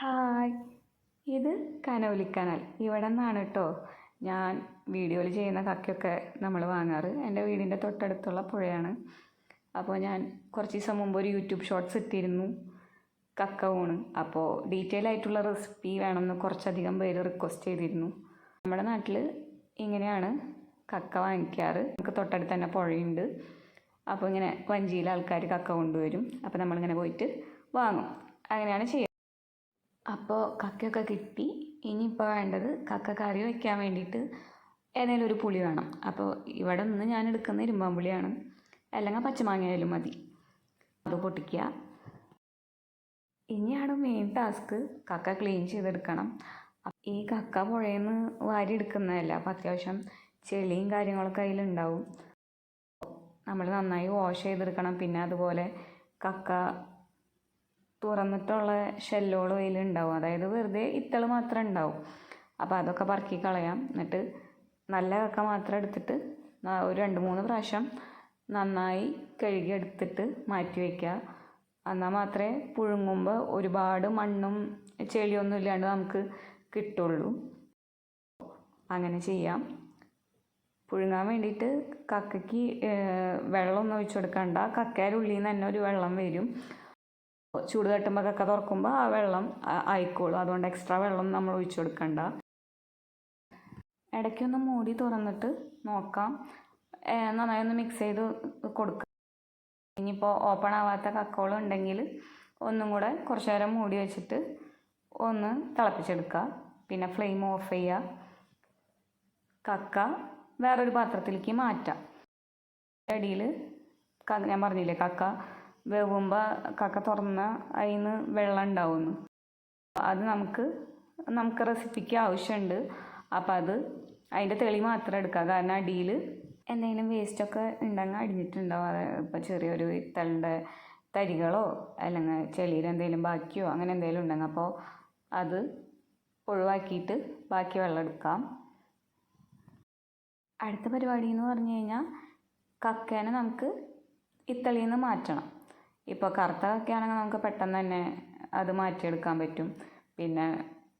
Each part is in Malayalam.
ഹായ്. ഇത് കനോലിക്കനാൽ ഇവിടെ നിന്നാണ് കേട്ടോ ഞാൻ വീഡിയോയിൽ ചെയ്യുന്ന കക്കയൊക്കെ നമ്മൾ വാങ്ങാറ്. എന്റെ വീടിന്റെ തൊട്ടടുത്തുള്ള പുഴയാണ്. അപ്പോൾ ഞാൻ കുറച്ച് ദിവസം മുമ്പ് ഒരു യൂട്യൂബ് ഷോർട്ട്സ് ഇട്ടിരുന്നു. കക്ക ഊണ്. അപ്പോൾ ഡീറ്റെയിൽ ആയിട്ടുള്ള റെസിപ്പി വേണമെന്ന് കുറച്ചധികം പേര് റിക്വസ്റ്റ് ചെയ്തിരുന്നു. നമ്മുടെ നാട്ടിൽ ഇങ്ങനെയാണ് കക്ക വാങ്ങിക്കാറ്. നമുക്ക് തൊട്ടടുത്ത് തന്നെ പുഴയുണ്ട്. അപ്പോൾ ഇങ്ങനെ വഞ്ചിയിൽ ആൾക്കാർ കക്ക കൊണ്ടുവരും. അപ്പോൾ നമ്മളിങ്ങനെ പോയിട്ട് വാങ്ങും. അങ്ങനെയാണ് ചെയ്യുക അപ്പോൾ കക്കയൊക്കെ കിട്ടി. ഇനിയിപ്പോൾ വേണ്ടത് കക്ക കറി വയ്ക്കാൻ വേണ്ടിയിട്ട് ഏതെങ്കിലും ഒരു പുളി വേണം. അപ്പോൾ ഇവിടെ നിന്ന് ഞാൻ എടുക്കുന്ന ഇരുമ്പാൻ പുളിയാണ് അല്ലെങ്കിൽ പച്ചമാങ്ങയായാലും മതി. അത് പൊട്ടിക്കുക. ഇനിയാണ് മെയിൻ ടാസ്ക് കക്ക ക്ലീൻ ചെയ്തെടുക്കണം. ഈ കക്ക പുഴയിൽ നിന്ന് വാരി എടുക്കുന്നതല്ല. അപ്പോൾ അത്യാവശ്യം ചെളിയും കാര്യങ്ങളൊക്കെ അതിലുണ്ടാവും. നമ്മൾ നന്നായി വാഷ് ചെയ്തെടുക്കണം. പിന്നെ അതുപോലെ കക്ക തുറന്നിട്ടുള്ള അതിൽ ഉണ്ടാവും അതായത് വെറുതെ ഇത്തൾ മാത്രം ഉണ്ടാവും. അപ്പോൾ അതൊക്കെ പറക്കി കളയാം. എന്നിട്ട് നല്ല കക്ക മാത്രം എടുത്തിട്ട് ഒരു രണ്ട് മൂന്ന് പ്രാവശ്യം നന്നായി കഴുകി എടുത്തിട്ട് മാറ്റി വയ്ക്കുക എന്നാൽ മാത്രമേ പുഴുങ്ങുമ്പോൾ ഒരുപാട് മണ്ണും ചെളിയൊന്നും ഇല്ലാണ്ട് നമുക്ക് കിട്ടുള്ളൂ. അങ്ങനെ ചെയ്യാം. പുഴുങ്ങാൻ വേണ്ടിയിട്ട് കക്കയ്ക്ക് വെള്ളമൊന്നും ഒഴിച്ചു കൊടുക്കണ്ട. കക്കയുടെ ഉള്ളിൽ നിന്ന് തന്നെ ഒരു വെള്ളം വരും. ചൂട് തട്ടുമ്പോൾ ഒക്കെ തുറക്കുമ്പോൾ ആ വെള്ളം ആയിക്കോളും. അതുകൊണ്ട് എക്സ്ട്രാ വെള്ളം നമ്മൾ ഒഴിച്ചു കൊടുക്കണ്ട. ഇടയ്ക്കൊന്ന് മൂടി തുറന്നിട്ട് നോക്കാം. നന്നായി ഒന്ന് മിക്സ് ചെയ്ത് കൊടുക്കുക ഇനിയിപ്പോൾ ഓപ്പൺ ആവാത്ത കക്കോളം ഉണ്ടെങ്കിൽ ഒന്നും കൂടെ കുറച്ച് നേരം മൂടി വെച്ചിട്ട് ഒന്ന് തിളപ്പിച്ചെടുക്കുക പിന്നെ ഫ്ലെയിം ഓഫ് ചെയ്യുക കക്ക വേറൊരു പാത്രത്തിലേക്ക് മാറ്റാം. അടിയിൽ ഞാൻ പറഞ്ഞില്ലേ കക്ക വേവുമ്പോൾ കക്ക തുറന്ന അതിൽ വെള്ളം ഉണ്ടാവുന്നു. അത് നമുക്ക് നമുക്ക് റെസിപ്പിക്ക് ആവശ്യമുണ്ട് അപ്പോൾ അത് അതിന്റെ തെളി മാത്രം എടുക്കുക കാരണം അടിയിൽ എന്തെങ്കിലും വേസ്റ്റൊക്കെ ഉണ്ടെങ്കിൽ അടിഞ്ഞിട്ടുണ്ടാവും. ഇപ്പോൾ ചെറിയൊരു ഇത്തളിന്റെ തരികളോ അല്ലെങ്കിൽ ചെളിയിൽ എന്തെങ്കിലും ബാക്കിയോ അങ്ങനെ എന്തെങ്കിലും ഉണ്ടെങ്കിൽ അപ്പോൾ അത് ഒഴിവാക്കിയിട്ട് ബാക്കി വെള്ളം എടുക്കാം. അടുത്ത പരിപാടി എന്ന് പറഞ്ഞു കഴിഞ്ഞാൽ കക്കേനെ നമുക്ക് ഇത്തളിയിൽ നിന്ന് മാറ്റണം. ഇപ്പോൾ കറുത്ത കക്കയാണെങ്കിൽ നമുക്ക് പെട്ടെന്ന് തന്നെ അത് മാറ്റിയെടുക്കാൻ പറ്റും. പിന്നെ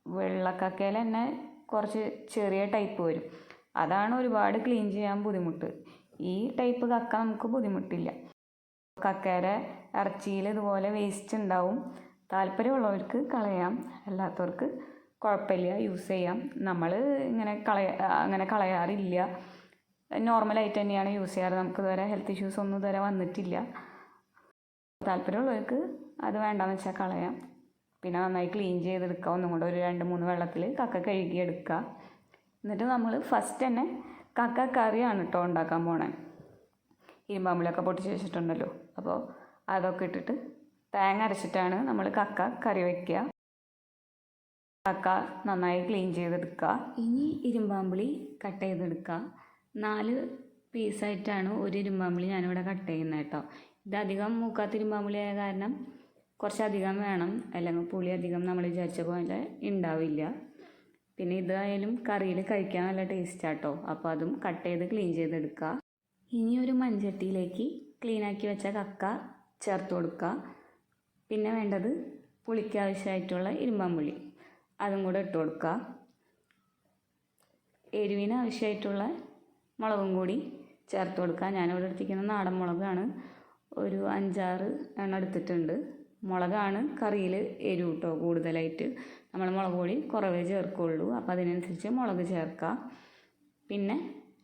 വെള്ളക്കക്കയിൽ തന്നെ കുറച്ച് ചെറിയ ടൈപ്പ് വരും. അതാണ് ഒരുപാട് ക്ലീൻ ചെയ്യാൻ ബുദ്ധിമുട്ട്. ഈ ടൈപ്പ് കക്ക നമുക്ക് ബുദ്ധിമുട്ടില്ല. കക്കയുടെ ഇറച്ചിയിൽ ഇതുപോലെ വേസ്റ്റ് ഉണ്ടാവും. താല്പര്യമുള്ളവർക്ക് കളയാം. അല്ലാത്തവർക്ക് കുഴപ്പമില്ല. യൂസ് ചെയ്യാം. നമ്മൾ ഇങ്ങനെ കളയ അങ്ങനെ കളയാറില്ല. നോർമലായിട്ട് തന്നെയാണ് യൂസ് ചെയ്യാറ്. നമുക്ക് ഇതുവരെ ഹെൽത്ത് ഇഷ്യൂസ് ഒന്നും ഇതുവരെ വന്നിട്ടില്ല. താല്പര്യമുള്ളവർക്ക് അത് വേണ്ടാന്ന് വെച്ചാൽ കളയാം. പിന്നെ നന്നായി ക്ലീൻ ചെയ്തെടുക്കുക ഒന്നും കൂടെ ഒരു രണ്ട് മൂന്ന് വെള്ളത്തിൽ കക്ക കഴുകിയെടുക്കുക എന്നിട്ട് നമ്മൾ ഫസ്റ്റ് തന്നെ കക്ക കറിയാണ് കേട്ടോ ഉണ്ടാക്കാൻ പോണേ. ഇരുമ്പാമ്പിലൊക്കെ പൊട്ടിച്ച് വെച്ചിട്ടുണ്ടല്ലോ. അപ്പോൾ അതൊക്കെ ഇട്ടിട്ട് തേങ്ങ അരച്ചിട്ടാണ് നമ്മൾ കക്ക കറി വയ്ക്കുക കക്ക നന്നായി ക്ലീൻ ചെയ്തെടുക്കുക ഇനി ഇരുമ്പാമ്പിളി കട്ട് ചെയ്തെടുക്കുക നാല് പീസായിട്ടാണ് ഒരു ഇരുമ്പാമ്പിളി ഞാനിവിടെ കട്ട് ചെയ്യുന്നത് കേട്ടോ ഇതധികം മൂക്കാത്തിരുമ്പാമ്പുളിയായ കാരണം കുറച്ചധികം വേണം. അല്ലെങ്കിൽ പുളി അധികം നമ്മൾ വിചാരിച്ച പോലെ ഉണ്ടാവില്ല. പിന്നെ ഇതായാലും കറിയിൽ കഴിക്കാൻ നല്ല ടേസ്റ്റാട്ടോ അപ്പോൾ അതും കട്ട് ചെയ്ത് ക്ലീൻ ചെയ്തെടുക്കുക ഇനി ഒരു മൺചട്ടിയിലേക്ക് ക്ലീനാക്കി വെച്ച കക്ക ചേർത്ത് കൊടുക്കുക പിന്നെ വേണ്ടത് പുളിക്ക് ആവശ്യമായിട്ടുള്ള ഇരുമ്പാമ്പുളി അതും കൂടെ ഇട്ട് കൊടുക്കുക എരിവിന് ആവശ്യമായിട്ടുള്ള മുളകും കൂടി ചേർത്ത് കൊടുക്കുക ഞാനിവിടെ എടുത്തിരിക്കുന്ന നാടൻ മുളകാണ്. ഒരു അഞ്ചാറ് എണ്ണം എടുത്തിട്ടുണ്ട്. മുളകാണ് കറിയിൽ എരിവ് കേട്ടോ കൂടുതലായിട്ട്. നമ്മൾ മുളക് പൊടി കുറവേ ചേർക്കുള്ളൂ. അപ്പോൾ അതിനനുസരിച്ച് മുളക് ചേർക്കാം. പിന്നെ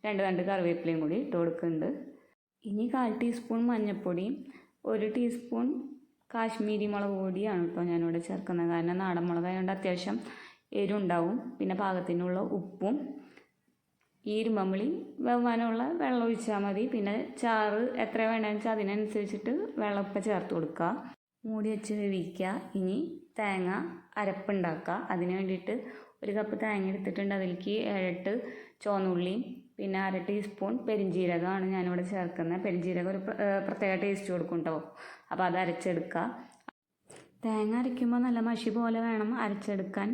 രണ്ട് രണ്ട് കറിവേപ്പിലയും കൂടി ഇട്ട് കൊടുക്കുന്നുണ്ട്. ഇനി കാൽ ടീസ്പൂൺ മഞ്ഞൾപ്പൊടിയും ഒരു ടീസ്പൂൺ കാശ്മീരി മുളക് പൊടിയാണ് കേട്ടോ ഞാനിവിടെ ചേർക്കുന്നത്. കാരണം നാടൻ മുളകായതുകൊണ്ട് അത്യാവശ്യം എരിവുണ്ടാവും. പിന്നെ പാകത്തിനുള്ള ഉപ്പും ഈ ഇരുമ്പമ്പുളി വെവ്വാനുള്ള വെള്ളം ഒഴിച്ചാൽ മതി. പിന്നെ ചാറ് എത്ര വേണമെന്ന് വെച്ചാൽ അതിനനുസരിച്ചിട്ട് വെള്ളപ്പ ചേർത്ത് കൊടുക്കുക. മൂടി വെച്ച് വേവിക്കുക. ഇനി തേങ്ങ അരപ്പുണ്ടാക്കുക. അതിന് വേണ്ടിയിട്ട് ഒരു കപ്പ് തേങ്ങ എടുത്തിട്ടുണ്ട്. അതിലേക്ക് ഏഴെട്ട് ചുവന്നുള്ളിയും പിന്നെ അര ടീസ്പൂൺ പെരിഞ്ജീരകമാണ് ഞാനിവിടെ ചേർക്കുന്നത്. പെരിഞ്ജീരകം ഒരു പ്രത്യേക ടേസ്റ്റ് കൊടുക്കും കേട്ടോ അപ്പോൾ അത് അരച്ചെടുക്കുക. തേങ്ങ അരയ്ക്കുമ്പോൾ നല്ല മഷി പോലെ വേണം അരച്ചെടുക്കാൻ.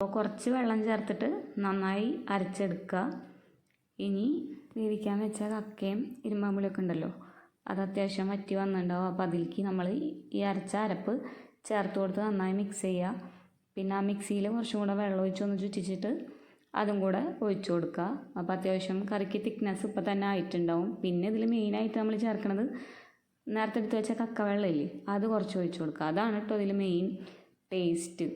അപ്പോൾ കുറച്ച് വെള്ളം ചേർത്തിട്ട് നന്നായി അരച്ചെടുക്കുക ഇനി വേവിക്കാൻ വെച്ച കക്കയും ഇരുമ്പാമ്പുളിയൊക്കെ ഉണ്ടല്ലോ അത് അത്യാവശ്യം വറ്റി വന്നിട്ടുണ്ടാവും. അപ്പോൾ അതിലേക്ക് നമ്മൾ ഈ അരച്ച അരപ്പ് ചേർത്ത് കൊടുത്ത് നന്നായി മിക്സ് ചെയ്യുക. പിന്നെ ആ മിക്സിയിൽ കുറച്ചും കൂടെ വെള്ളം ഒഴിച്ചൊന്ന് ചുറ്റിച്ചിട്ട് അതും കൂടെ ഒഴിച്ചു കൊടുക്കുക അപ്പോൾ അത്യാവശ്യം കറിക്ക് തിക്നെസ് ഇപ്പം തന്നെ ആയിട്ടുണ്ടാവും. പിന്നെ ഇതിൽ മെയിനായിട്ട് നമ്മൾ ചേർക്കുന്നത് നേരത്തെ എടുത്ത് വെച്ച കക്ക വെള്ളമില്ലേ അത് കുറച്ച് ഒഴിച്ചു കൊടുക്കുക അതാണ് കേട്ടോ ഇതിൽ മെയിൻ ടേസ്റ്റ്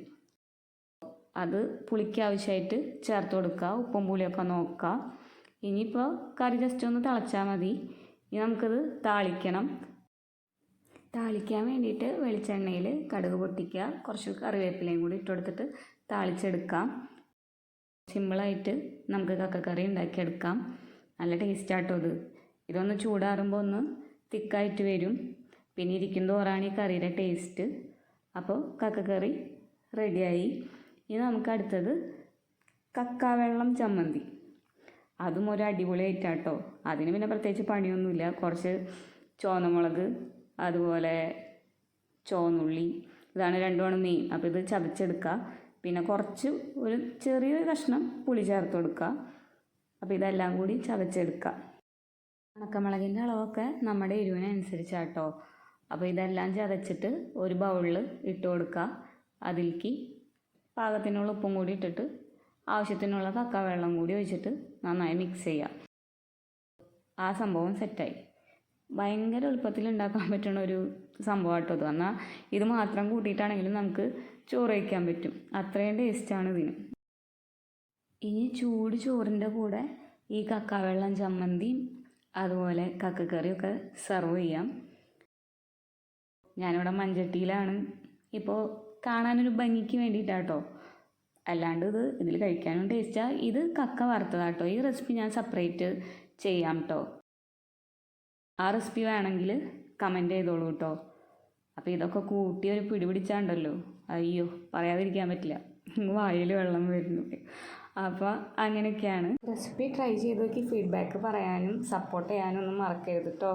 അത് പുളിക്ക് ആവശ്യമായിട്ട് ചേർത്ത് കൊടുക്കുക ഉപ്പും പുളിയൊക്കെ നോക്കുക ഇനിയിപ്പോൾ കറി ജസ്റ്റ് ഒന്ന് തിളച്ചാൽ മതി. ഇനി നമുക്കത് താളിക്കണം. താളിക്കാൻ വേണ്ടിയിട്ട് വെളിച്ചെണ്ണയിൽ കടുക് പൊട്ടിക്കുക. കുറച്ച് കറിവേപ്പിലയും കൂടി ഇട്ടുകൊടുത്തിട്ട് താളിച്ചെടുക്കാം. സിമ്പിളായിട്ട് നമുക്ക് കക്കക്കറി ഉണ്ടാക്കിയെടുക്കാം. നല്ല ടേസ്റ്റാട്ടോ ഇത്. ഇതൊന്ന് ചൂടാറുമ്പോൾ ഒന്ന് തിക്കായിട്ട് വരും. പിന്നെ ഇരിക്കും തോറാണ് ഈ കറിയുടെ ടേസ്റ്റ് അപ്പോൾ കക്കക്കറി റെഡിയായി ഇനി നമുക്ക് അടുത്തത് കക്കാവെള്ളം ചമ്മന്തി. അതും ഒരു അടിപൊളി ഐറ്റാട്ടോ അതിന് പിന്നെ പ്രത്യേകിച്ച് പണിയൊന്നുമില്ല. കുറച്ച് ചുവന്നമുളക് അതുപോലെ ചുവന്നുള്ളി ഇതാണ് രണ്ടുമാണ് മെയിൻ അപ്പോൾ ഇത് ചതച്ചെടുക്കുക. പിന്നെ കുറച്ച് ഒരു ചെറിയൊരു കഷ്ണം പുളി ചേർത്ത് കൊടുക്കുക. അപ്പോൾ ഇതെല്ലാം കൂടി ചതച്ചെടുക്കുക. ഉണക്കമുളകിന്റെ അളവൊക്കെ നമ്മുടെ എരിവിനനുസരിച്ചാട്ടോ. അപ്പോൾ ഇതെല്ലാം ചതച്ചിട്ട് ഒരു ബൗളിൽ ഇട്ട് കൊടുക്കുക. അതിലേക്ക് പാകത്തിനുള്ള ഉപ്പും കൂടി ഇട്ടിട്ട് ആവശ്യത്തിനുള്ള കക്ക വെള്ളം കൂടി ഒഴിച്ചിട്ട് നന്നായി മിക്സ് ചെയ്യുക ആ സംഭവം സെറ്റായി ഭയങ്കര എളുപ്പത്തിൽ ഉണ്ടാക്കാൻ പറ്റുന്ന ഒരു സംഭവമായിട്ടോ അത് എന്നാൽ ഇത് മാത്രം കൂട്ടിയിട്ടാണെങ്കിലും നമുക്ക് ചോറ് കഴിക്കാൻ പറ്റും. അത്രയും ടേസ്റ്റാണ് ഇതിന്. ഇനി ചൂട് ചോറിന്റെ കൂടെ ഈ കക്കാവെള്ളം ചമ്മന്തിയും അതുപോലെ കക്കക്കറിയൊക്കെ സെർവ് ചെയ്യാം. ഞാനിവിടെ മഞ്ചട്ടിയിലാണ് ഇപ്പോൾ കാണാനൊരു ഭംഗിക്ക് വേണ്ടിയിട്ടാട്ടോ. അല്ലാണ്ട് ഇത് ഇതിൽ കഴിക്കാനും ടേസ്റ്റാ ഇത് കക്ക വറുത്തതാട്ടോ. ഈ റെസിപ്പി ഞാൻ സെപ്പറേറ്റ് ചെയ്യാം കേട്ടോ ആ റെസിപ്പി വേണമെങ്കിൽ കമന്റ് ചെയ്തോളൂ കേട്ടോ അപ്പോൾ ഇതൊക്കെ കൂട്ടി ഒരു പിടിപിടിച്ചാണ്ടല്ലോ അയ്യോ പറയാതിരിക്കാൻ പറ്റില്ല. വായിൽ വെള്ളം വരുന്നു. അപ്പോൾ അങ്ങനെയൊക്കെയാണ്. റെസിപ്പി ട്രൈ ചെയ്ത് നോക്കി. ഫീഡ്ബാക്ക് പറയാനും സപ്പോർട്ട് ചെയ്യാനും ഒന്നും മറക്കരുത് കേട്ടോ